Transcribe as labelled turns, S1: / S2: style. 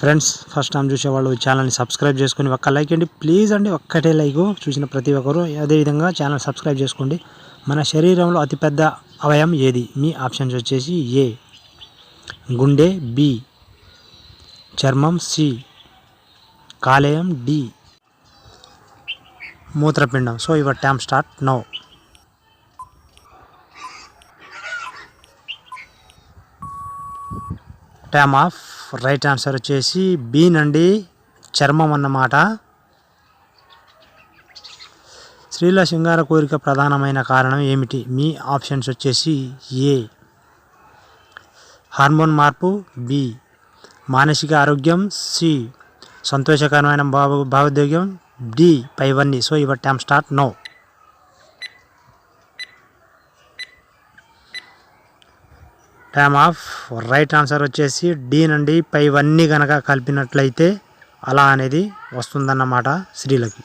S1: Friends first time చూసేవాళ్ళు ఛానల్ని subscribe చేసుకుని ఒక్క లైక్ అండి ప్లీజ్ అండి ఒక్కటే లైక్ చూసిన ప్రతి ఒక్కరు. అదేవిధంగా ఛానల్ సబ్స్క్రైబ్ చేసుకోండి. మన శరీరంలో అతిపెద్ద అవయం ఏది? మీ ఆప్షన్స్ వచ్చేసి ఏ గుండె బి చర్మం సి కాలేయం D మూత్రపిండం. So your time start now time up right answer వచ్చేసి బి నండి చర్మం అన్నమాట. స్త్రీల శృంగార కోరిక ప్రధానమైన కారణం ఏమిటి? మీ ఆప్షన్స్ వచ్చేసి ఏ హార్మోన్ మార్పు బి మానసిక ఆరోగ్యం సి సంతోషకరమైన భావ భావోద్వేగం డి పైవన్నీ. So your time start now time up right answer వచ్చేసి డి నుండి పైవన్నీ కనుక కలిపినట్లయితే అలా అనేది వస్తుందన్నమాట స్త్రీలకి